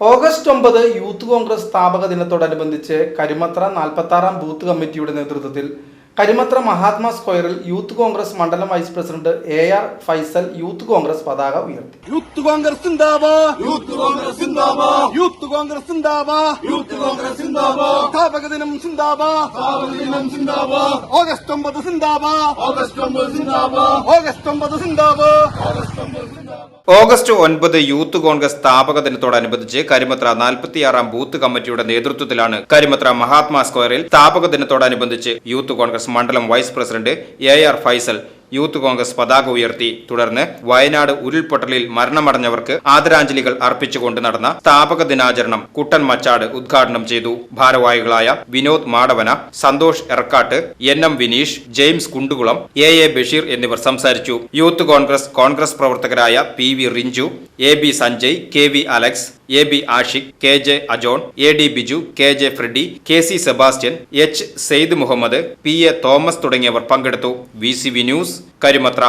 August ഒമ്പത് youth Congress സ്ഥാപക ദിനത്തോടനുബന്ധിച്ച് കരിമത്ര നാൽപ്പത്തി ആറാം ബൂത്ത് കമ്മിറ്റിയുടെ നേതൃത്വത്തിൽ കരിമത്ര മഹാത്മാ സ്ക്വയറിൽ യൂത്ത് കോൺഗ്രസ് മണ്ഡലം vice president A R Faisal youth Congress പതാക ഉയർത്തി. Youth Congress youth Congress youth Congress youth Congress സ്ഥാപക ദിനം സ്ഥാപക ദിനം ഓഗസ്റ്റ് ഒമ്പത് ഓഗസ്റ്റ് ഒമ്പത് ഓഗസ്റ്റ് ഒമ്പത് സിന്ദാബാ. ഓഗസ്റ്റ് ഒൻപത് യൂത്ത് കോൺഗ്രസ് സ്ഥാപക ദിനത്തോടനുബന്ധിച്ച് കരിമത്ര നാൽപ്പത്തിയാറാം ബൂത്ത് കമ്മിറ്റിയുടെ നേതൃത്വത്തിലാണ് കരിമത്ര മഹാത്മാ സ്ക്വയറിൽ സ്ഥാപക ദിനത്തോടനുബന്ധിച്ച് യൂത്ത് കോൺഗ്രസ് മണ്ഡലം vice president A R Faisal youth Congress പതാക ഉയർത്തി തുടർന്ന് വയനാട് ഉരുൾപൊട്ടലിൽ മരണമടഞ്ഞവർക്ക് ആദരാഞ്ജലികൾ അർപ്പിച്ചുകൊണ്ട് നടന്ന സ്ഥാപക ദിനാചരണം കുട്ടൻ മച്ചാട് ഉദ്ഘാടനം ചെയ്തു. ഭാരവാഹികളായ Vinod Madavana Santhosh Erakkat N M Vineesh James Kundukulam A A Basheer എന്നിവർ സംസാരിച്ചു. യൂത്ത് കോൺഗ്രസ് കോൺഗ്രസ് പ്രവർത്തകരായ P V Rinchu A B Sanjay K V Alex A B Ashiq K J Ajon A D Biju K J Freddy K C Sebastian H Syed Muhammad P A Thomas തുടങ്ങിയവർ പങ്കെടുത്തു. V C V Karimathra